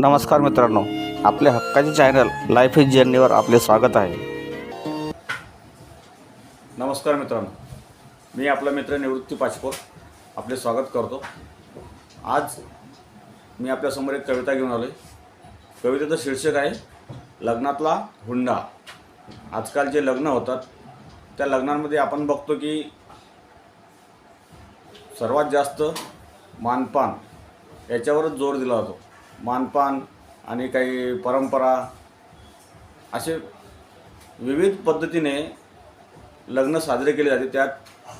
नमस्कार मित्रांनो आपल्या हक्काचे चॅनल लाईफ इज जर्नीवर आपले स्वागत आहे. नमस्कार मित्रांनो मी आपला मित्र निवृत्ती पाचपोर आपले स्वागत करतो. आज मी आपल्यासमोर एक कविता घेऊन आलो आहे कवितेचं शीर्षक आहे लग्नातला हुंडा. आजकाल जे लग्न होतात त्या लग्नांमध्ये आपण बघतो की सर्वात जास्त मानपान याच्यावरच जोर दिला जातो. मानपान आणि काही परंपरा असे विविध पद्धतीने लग्न साजरे केले जाते. त्यात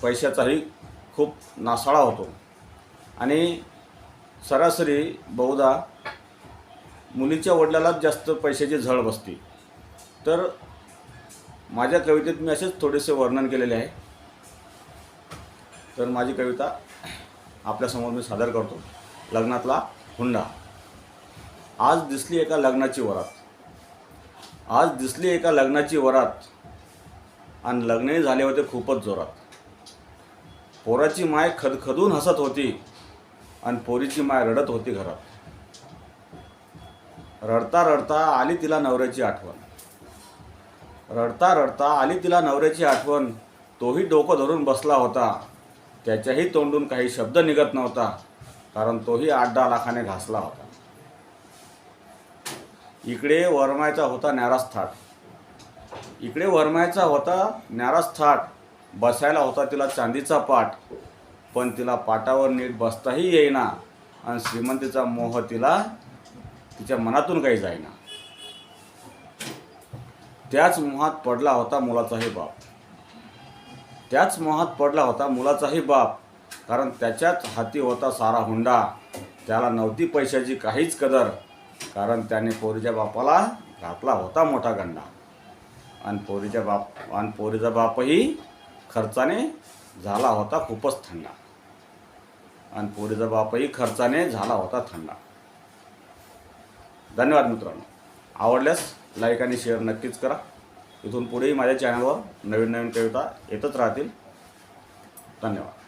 पैशाचाही खूप नासाळा होतो. आणि सरासरी बहुधा मुलीच्या वडिलालाच जास्त पैशाची झळ बसते. तर माझ्या कवितेत मी असेच थोडेसे वर्णन केलेले आहे. तर माझी कविता आपल्यासमोर मी सादर करतो. लग्नातला हुंडा. आज दिसली एका लग्नाची वरात. आज दिसली एका लग्नाची वरात. आणि लग्नही झाले होते खूपच जोरात. पोराची माय खदखदून हसत होती आणि पोरीची माय रडत होती घरात. रडता रडता आली तिला नवऱ्याची आठवण. रडता रडता आली तिला नवऱ्याची आठवण. तोही डोकं धरून बसला होता. त्याच्याही तोंडून काही शब्द निघत नव्हता. कारण तोही आठ दहा लाखाने घासला होता. इकडे वरमायचा होता न्यारास थाट इकडे वरमायचा होता न्यारास थाट बसायला होता तिला चांदीचा पाट पण तिला पाटावर नीट बसताही येईना आणि श्रीमंतीचा मोह तिला तिच्या मनातून काही जाईना. त्याच मोहात पडला होता मुलाचाही बाप. त्याच मोहात पडला होता मुलाचाही बाप. कारण त्याच्याच हाती होता सारा हुंडा. त्याला नव्हती पैशाची काहीच कदर. कारण त्याने पोरीच्या बापाला घातला होता मोठा गंडा. आणि पोरीच्या बाप आणि पोरीचा बापही खर्चाने झाला होता खूपच थंडा. आणि पोरीचा बापही खर्चाने झाला होता थंडा. धन्यवाद मित्रांनो. आवडल्यास लाईक आणि शेअर नक्कीच करा. इथून पुढेही माझ्या चॅनलवर नवीन नवीन कविता येतच राहतील. धन्यवाद.